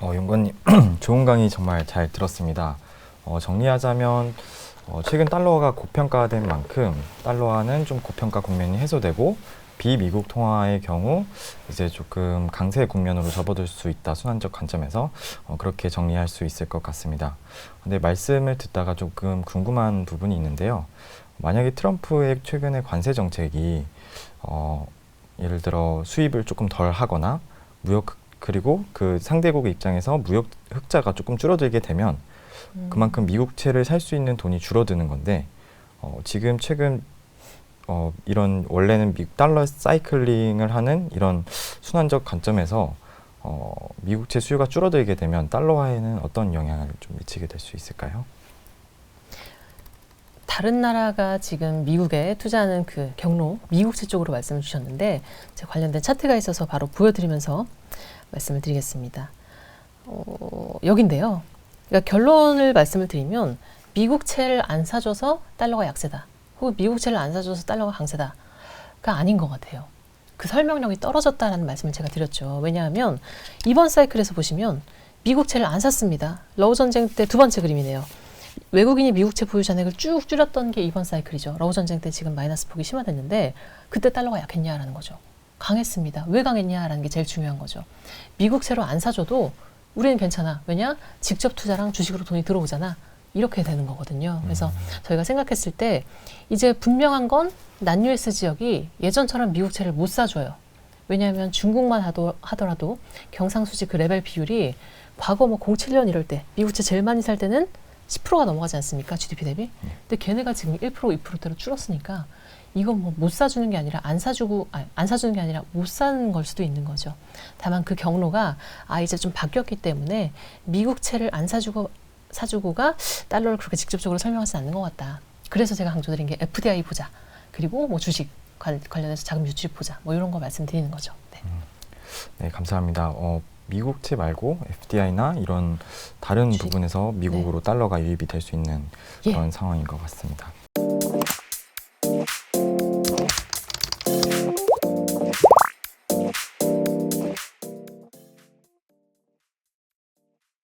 어, 용건님 좋은 강의 정말 잘 들었습니다. 어, 정리하자면 어, 최근 달러가 고평가된 만큼 달러화는 좀 고평가 국면이 해소되고 비미국 통화의 경우 이제 조금 강세 국면으로 접어들 수 있다 순환적 관점에서 어, 그렇게 정리할 수 있을 것 같습니다. 근데 말씀을 듣다가 조금 궁금한 부분이 있는데요. 만약에 트럼프의 최근의 관세 정책이 어, 예를 들어 수입을 조금 덜 하거나 무역 흑- 그리고 그 상대국의 입장에서 무역 흑자가 조금 줄어들게 되면 음. 그만큼 미국채를 살 수 있는 돈이 줄어드는 건데 어, 지금 최근 어, 이런 원래는 미 달러 사이클링을 하는 이런 순환적 관점에서 어, 미국채 수요가 줄어들게 되면 달러화에는 어떤 영향을 좀 미치게 될 수 있을까요? 다른 나라가 지금 미국에 투자하는 그 경로, 미국채 쪽으로 말씀을 주셨는데 관련된 차트가 있어서 바로 보여드리면서 말씀을 드리겠습니다. 어, 여긴데요. 그러니까 결론을 말씀을 드리면 미국채를 안 사줘서 달러가 약세다. 혹은 미국채를 안 사줘서 달러가 강세다가 아닌 것 같아요. 그 설명력이 떨어졌다라는 말씀을 제가 드렸죠. 왜냐하면 이번 사이클에서 보시면 미국채를 안 샀습니다. 러우 전쟁 때 두 번째 그림이네요. 외국인이 미국채 보유 잔액을 쭉 줄였던 게 이번 사이클이죠. 러우 전쟁 때 지금 마이너스 폭이 심화됐는데 그때 달러가 약했냐라는 거죠. 강했습니다. 왜 강했냐라는 게 제일 중요한 거죠. 미국채로 안 사줘도 우리는 괜찮아. 왜냐? 직접 투자랑 주식으로 돈이 들어오잖아. 이렇게 되는 거거든요. 그래서 저희가 생각했을 때 이제 분명한 건 난US 지역이 예전처럼 미국채를 못 사줘요. 왜냐하면 중국만 하도, 하더라도 경상수지 그 레벨 비율이 과거 뭐 07년 이럴 때 미국채 제일 많이 살 때는 10%가 넘어가지 않습니까? GDP 대비. 근데 걔네가 지금 1% 2%대로 줄었으니까 이건 뭐 못 사주는 게 아니라 안 사주고 아니, 안 사주는 게 아니라 못 사는 걸 수도 있는 거죠. 다만 그 경로가 아 이제 좀 바뀌었기 때문에 미국 채를 안 사주고 사주고가 달러를 그렇게 직접적으로 설명하지 않는 것 같다. 그래서 제가 강조드린 게 FDI 보자. 그리고 뭐 주식 관- 관련해서 자금 유출 보자. 뭐 이런 거 말씀드리는 거죠. 네. 네, 감사합니다. 어, 미국채 말고 FDI나 이런 다른 주식. 부분에서 미국으로 달러가 유입이 될 수 있는 예. 그런 상황인 것 같습니다.